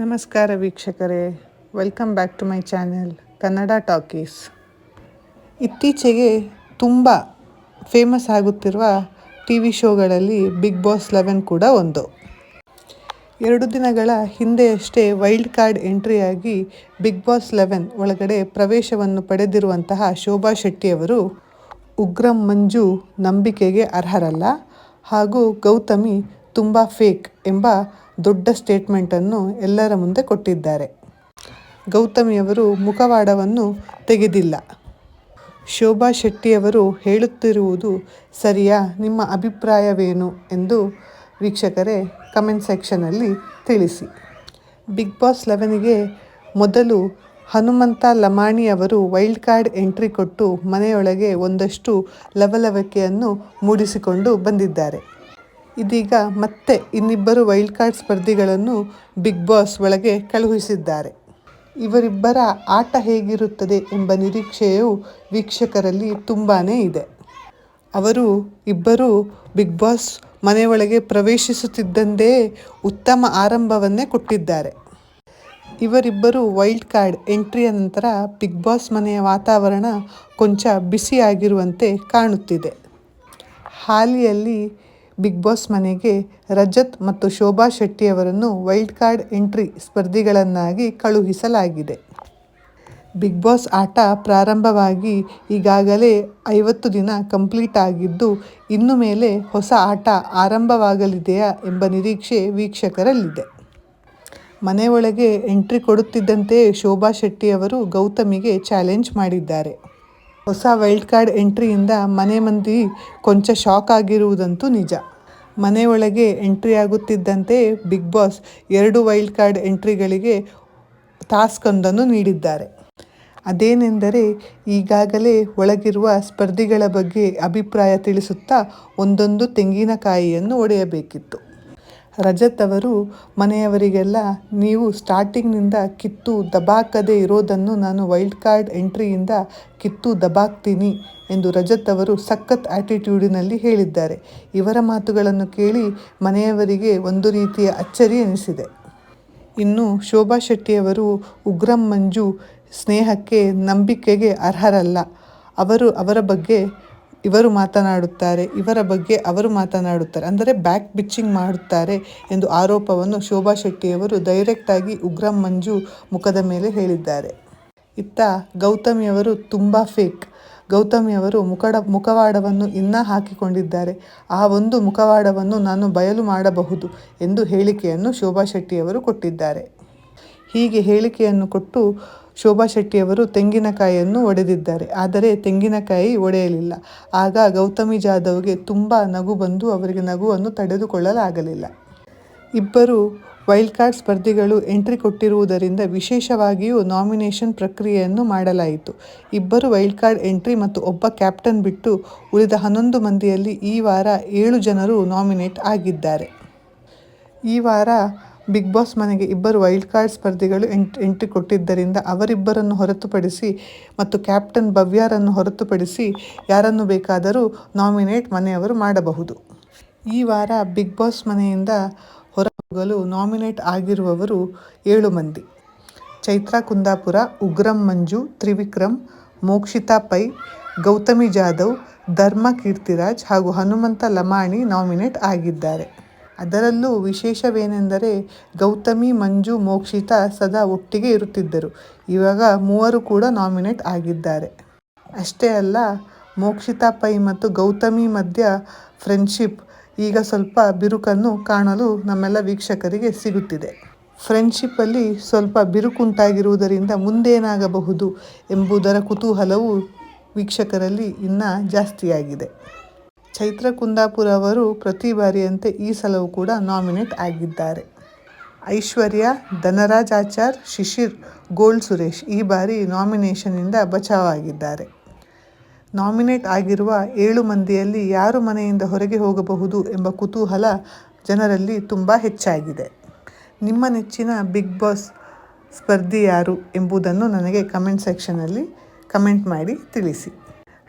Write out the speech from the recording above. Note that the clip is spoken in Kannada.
ನಮಸ್ಕಾರ ವೀಕ್ಷಕರೇ. Welcome back to my channel Kannada talkies ಇತ್ತೀಚೆಗೆ ತುಂಬ ಫೇಮಸ್ ಆಗುತ್ತಿರುವ ಟಿ ವಿ ಶೋಗಳಲ್ಲಿ ಬಿಗ್ ಬಾಸ್ ಲೆವೆನ್ ಕೂಡ ಒಂದು. ಎರಡು ದಿನಗಳ ಹಿಂದೆಯಷ್ಟೇ ವೈಲ್ಡ್ ಕಾರ್ಡ್ ಎಂಟ್ರಿಯಾಗಿ ಬಿಗ್ ಬಾಸ್ ಲೆವೆನ್ ಒಳಗಡೆ ಪ್ರವೇಶವನ್ನು ಪಡೆದಿರುವಂತಹ ಶೋಭಾ ಶೆಟ್ಟಿಯವರು ಉಗ್ರಂ ಮಂಜು ನಂಬಿಕೆಗೆ ಅರ್ಹರಲ್ಲ. ಹಾಗೂ ಗೌತಮಿ ತುಂಬ ಫೇಕ್ ಎಂಬ ದೊಡ್ಡ ಸ್ಟೇಟ್ಮೆಂಟನ್ನು ಎಲ್ಲರ ಮುಂದೆ ಕೊಟ್ಟಿದ್ದಾರೆ. ಗೌತಮಿಯವರು ಮುಖವಾಡವನ್ನು ತೆಗೆದಿಲ್ಲ. ಶೋಭಾ ಶೆಟ್ಟಿಯವರು ಹೇಳುತ್ತಿರುವುದು ಸರಿಯಾ? ನಿಮ್ಮ ಅಭಿಪ್ರಾಯವೇನು? ಎಂದು ವೀಕ್ಷಕರೇ ಕಮೆಂಟ್ ಸೆಕ್ಷನಲ್ಲಿ ತಿಳಿಸಿ. ಬಿಗ್ ಬಾಸ್ ಲೆವೆನಿಗೆ ಮೊದಲು ಹನುಮಂತ ಲಮಾಣಿ ಅವರು ವೈಲ್ಡ್ ಕಾರ್ಡ್ ಎಂಟ್ರಿ ಕೊಟ್ಟು ಮನೆಯೊಳಗೆ ಒಂದಷ್ಟು ಲವಲವಿಕೆಯನ್ನು ಮೂಡಿಸಿಕೊಂಡು ಬಂದಿದ್ದಾರೆ. ಇದೀಗ ಮತ್ತೆ ಇನ್ನಿಬ್ಬರು ವೈಲ್ಡ್ ಕಾರ್ಡ್ ಸ್ಪರ್ಧಿಗಳನ್ನು ಬಿಗ್ ಬಾಸ್ ಒಳಗೆ ಕಳುಹಿಸಿದ್ದಾರೆ. ಇವರಿಬ್ಬರ ಆಟ ಹೇಗಿರುತ್ತದೆ ಎಂಬ ನಿರೀಕ್ಷೆಯು ವೀಕ್ಷಕರಲ್ಲಿ ತುಂಬಾ ಇದೆ. ಅವರು ಇಬ್ಬರು ಬಿಗ್ ಬಾಸ್ ಮನೆಯೊಳಗೆ ಪ್ರವೇಶಿಸುತ್ತಿದ್ದಂದೇ ಉತ್ತಮ ಆರಂಭವನ್ನೇ ಕೊಟ್ಟಿದ್ದಾರೆ. ಇವರಿಬ್ಬರು ವೈಲ್ಡ್ ಕಾರ್ಡ್ ಎಂಟ್ರಿಯ ನಂತರ ಬಿಗ್ ಬಾಸ್ ಮನೆಯ ವಾತಾವರಣ ಕೊಂಚ ಬಿಸಿಯಾಗಿರುವಂತೆ ಕಾಣುತ್ತಿದೆ. ಹಾಲಿಯಲ್ಲಿ ಬಿಗ್ ಬಾಸ್ ಮನೆಗೆ ರಜತ್ ಮತ್ತು ಶೋಭಾ ಶೆಟ್ಟಿಯವರನ್ನು ವೈಲ್ಡ್ ಕಾರ್ಡ್ ಎಂಟ್ರಿ ಸ್ಪರ್ಧಿಗಳನ್ನಾಗಿ ಕಳುಹಿಸಲಾಗಿದೆ. ಬಿಗ್ ಬಾಸ್ ಆಟ ಪ್ರಾರಂಭವಾಗಿ ಈಗಾಗಲೇ ಐವತ್ತು ದಿನ ಕಂಪ್ಲೀಟ್ ಆಗಿದ್ದು, ಇನ್ನು ಮೇಲೆ ಹೊಸ ಆಟ ಆರಂಭವಾಗಲಿದೆಯಾ ಎಂಬ ನಿರೀಕ್ಷೆ ವೀಕ್ಷಕರಲ್ಲಿದೆ. ಮನೆಯೊಳಗೆ ಎಂಟ್ರಿ ಕೊಡುತ್ತಿದ್ದಂತೆಯೇ ಶೋಭಾ ಶೆಟ್ಟಿಯವರು ಗೌತಮಿಗೆ ಚಾಲೆಂಜ್ ಮಾಡಿದ್ದಾರೆ. ಹೊಸ ವೈಲ್ಡ್ ಕಾರ್ಡ್ ಎಂಟ್ರಿಯಿಂದ ಮನೆ ಮಂದಿ ಕೊಂಚ ಶಾಕ್ ಆಗಿರುವುದಂತೂ ನಿಜ. ಮನೆಯೊಳಗೆ ಎಂಟ್ರಿ ಆಗುತ್ತಿದ್ದಂತೆ ಬಿಗ್ ಬಾಸ್ ಎರಡು ವೈಲ್ಡ್ ಕಾರ್ಡ್ ಎಂಟ್ರಿಗಳಿಗೆ ಟಾಸ್ಕೊಂದನ್ನು ನೀಡಿದ್ದಾರೆ. ಅದೇನೆಂದರೆ ಈಗಾಗಲೇ ಒಳಗಿರುವ ಸ್ಪರ್ಧಿಗಳ ಬಗ್ಗೆ ಅಭಿಪ್ರಾಯ ತಿಳಿಸುತ್ತಾ ಒಂದೊಂದು ತೆಂಗಿನಕಾಯಿಯನ್ನು ಒಡೆಯಬೇಕಿತ್ತು. ರಜತ್ ಅವರು ಮನೆಯವರಿಗೆಲ್ಲ, ನೀವು ಸ್ಟಾರ್ಟಿಂಗ್ನಿಂದ ಕಿತ್ತು ದಬಾಕದೆ ಇರೋದನ್ನು ನಾನು ವೈಲ್ಡ್ ಕಾರ್ಡ್ ಎಂಟ್ರಿಯಿಂದ ಕಿತ್ತು ದಬಾಕ್ತೀನಿ ಎಂದು ರಜತ್ ಅವರು ಸಖತ್ ಆ್ಯಟಿಟ್ಯೂಡಿನಲ್ಲಿ ಹೇಳಿದ್ದಾರೆ. ಇವರ ಮಾತುಗಳನ್ನು ಕೇಳಿ ಮನೆಯವರಿಗೆ ಒಂದು ರೀತಿಯ ಅಚ್ಚರಿ ಎನಿಸಿದೆ. ಇನ್ನು ಶೋಭಾ ಶೆಟ್ಟಿಯವರು ಉಗ್ರಂ ಮಂಜು ಸ್ನೇಹಕ್ಕೆ ನಂಬಿಕೆಗೆ ಅರ್ಹರಲ್ಲ. ಅವರು ಅವರ ಬಗ್ಗೆ ಇವರು ಮಾತನಾಡುತ್ತಾರೆ, ಇವರ ಬಗ್ಗೆ ಅವರು ಮಾತನಾಡುತ್ತಾರೆ. ಅಂದರೆ ಬ್ಯಾಕ್ ಬಿಚ್ಚಿಂಗ್ ಮಾಡುತ್ತಾರೆ ಎಂದು ಆರೋಪವನ್ನು ಶೋಭಾ ಶೆಟ್ಟಿಯವರು ಡೈರೆಕ್ಟಾಗಿ ಉಗ್ರಂ ಮಂಜು ಮುಖದ ಮೇಲೆ ಹೇಳಿದ್ದಾರೆ. ಇತ್ತ ಗೌತಮಿಯವರು ತುಂಬ ಫೇಕ್ ಗೌತಮಿಯವರು ಮುಖಡ, ಮುಖವಾಡವನ್ನು ಇನ್ನೂ ಹಾಕಿಕೊಂಡಿದ್ದಾರೆ. ಆ ಒಂದು ಮುಖವಾಡವನ್ನು ನಾನು ಬಯಲು ಮಾಡಬಹುದು ಎಂದು ಹೇಳಿಕೆಯನ್ನು ಶೋಭಾ ಶೆಟ್ಟಿಯವರು ಕೊಟ್ಟಿದ್ದಾರೆ. ಹೀಗೆ ಹೇಳಿಕೆಯನ್ನು ಕೊಟ್ಟು ಶೋಭಾ ಶೆಟ್ಟಿಯವರು ತೆಂಗಿನಕಾಯಿಯನ್ನು ಒಡೆದಿದ್ದಾರೆ. ಆದರೆ ತೆಂಗಿನಕಾಯಿ ಒಡೆಯಲಿಲ್ಲ. ಆಗ ಗೌತಮಿ ಜಾಧವ್ಗೆ ತುಂಬ ನಗು ಬಂದು ಅವರಿಗೆ ನಗುವನ್ನು ತಡೆದುಕೊಳ್ಳಲಾಗಲಿಲ್ಲ. ಇಬ್ಬರು ವೈಲ್ಡ್ ಕಾರ್ಡ್ ಸ್ಪರ್ಧಿಗಳು ಎಂಟ್ರಿ ಕೊಟ್ಟಿರುವುದರಿಂದ ವಿಶೇಷವಾಗಿಯೂ ನಾಮಿನೇಷನ್ ಪ್ರಕ್ರಿಯೆಯನ್ನು ಮಾಡಲಾಯಿತು. ಇಬ್ಬರು ವೈಲ್ಡ್ ಕಾರ್ಡ್ ಎಂಟ್ರಿ ಮತ್ತು ಒಬ್ಬ ಕ್ಯಾಪ್ಟನ್ ಬಿಟ್ಟು ಉಳಿದ ಹನ್ನೊಂದು ಮಂದಿಯಲ್ಲಿ ಈ ವಾರ ಏಳು ಜನರು ನಾಮಿನೇಟ್ ಆಗಿದ್ದಾರೆ. ಈ ವಾರ ಬಿಗ್ ಬಾಸ್ ಮನೆಗೆ ಇಬ್ಬರು ವೈಲ್ಡ್ ಕಾರ್ಡ್ ಸ್ಪರ್ಧಿಗಳು ಎಂಟ್ ಎಂಟ್ರಿ ಕೊಟ್ಟಿದ್ದರಿಂದ ಅವರಿಬ್ಬರನ್ನು ಹೊರತುಪಡಿಸಿ ಮತ್ತು ಕ್ಯಾಪ್ಟನ್ ಭವ್ಯಾರನ್ನು ಹೊರತುಪಡಿಸಿ ಯಾರನ್ನು ಬೇಕಾದರೂ ನಾಮಿನೇಟ್ ಮನೆಯವರು ಮಾಡಬಹುದು. ಈ ವಾರ ಬಿಗ್ ಬಾಸ್ ಮನೆಯಿಂದ ಹೊರಹೋಗಲು ನಾಮಿನೇಟ್ ಆಗಿರುವವರು ಏಳು ಮಂದಿ. ಚೈತ್ರ ಕುಂದಾಪುರ, ಉಗ್ರಂ ಮಂಜು, ತ್ರಿವಿಕ್ರಮ್, ಮೋಕ್ಷಿತಾ ಪೈ, ಗೌತಮಿ ಜಾಧವ್, ಧರ್ಮ ಕೀರ್ತಿರಾಜ್ ಹಾಗೂ ಹನುಮಂತ ಲಮಾಣಿ ನಾಮಿನೇಟ್ ಆಗಿದ್ದಾರೆ. ಅದರಲ್ಲೂ ವಿಶೇಷವೇನೆಂದರೆ ಗೌತಮಿ, ಮಂಜು, ಮೋಕ್ಷಿತಾ ಸದಾ ಒಟ್ಟಿಗೆ ಇರುತ್ತಿದ್ದರು. ಇವಾಗ ಮೂವರು ಕೂಡ ನಾಮಿನೇಟ್ ಆಗಿದ್ದಾರೆ. ಅಷ್ಟೇ ಅಲ್ಲ, ಮೋಕ್ಷಿತಾ ಪೈ ಮತ್ತು ಗೌತಮಿ ಮಧ್ಯ ಫ್ರೆಂಡ್ಶಿಪ್ ಈಗ ಸ್ವಲ್ಪ ಬಿರುಕನ್ನು ಕಾಣಲು ನಮ್ಮೆಲ್ಲ ವೀಕ್ಷಕರಿಗೆ ಸಿಗುತ್ತಿದೆ. ಫ್ರೆಂಡ್ಶಿಪ್ಪಲ್ಲಿ ಸ್ವಲ್ಪ ಬಿರುಕುಂಟಾಗಿರುವುದರಿಂದ ಮುಂದೇನಾಗಬಹುದು ಎಂಬುದರ ಕುತೂಹಲವು ವೀಕ್ಷಕರಲ್ಲಿ ಇನ್ನೂ ಜಾಸ್ತಿಯಾಗಿದೆ. ಚೈತ್ರ ಕುಂದಾಪುರ ಅವರು ಪ್ರತಿ ಬಾರಿಯಂತೆ ಈ ಸಲವೂ ಕೂಡ ನಾಮಿನೇಟ್ ಆಗಿದ್ದಾರೆ. ಐಶ್ವರ್ಯ ಧನರಾಜ್ ಆಚಾರ್ ಶಿಶಿರ್ ಗೋಲ್ಡ್ ಸುರೇಶ್ ಈ ಬಾರಿ ನಾಮಿನೇಷನಿಂದ ಬಚಾವಾಗಿದ್ದಾರೆ. ನಾಮಿನೇಟ್ ಆಗಿರುವ ಏಳು ಮಂದಿಯಲ್ಲಿ ಯಾರು ಮನೆಯಿಂದ ಹೊರಗೆ ಹೋಗಬಹುದು ಎಂಬ ಕುತೂಹಲ ಜನರಲ್ಲಿ ತುಂಬ ಹೆಚ್ಚಾಗಿದೆ. ನಿಮ್ಮ ನೆಚ್ಚಿನ ಬಿಗ್ ಬಾಸ್ ಸ್ಪರ್ಧಿ ಯಾರು ಎಂಬುದನ್ನು ನನಗೆ ಕಮೆಂಟ್ ಸೆಕ್ಷನಲ್ಲಿ ಕಮೆಂಟ್ ಮಾಡಿ ತಿಳಿಸಿ.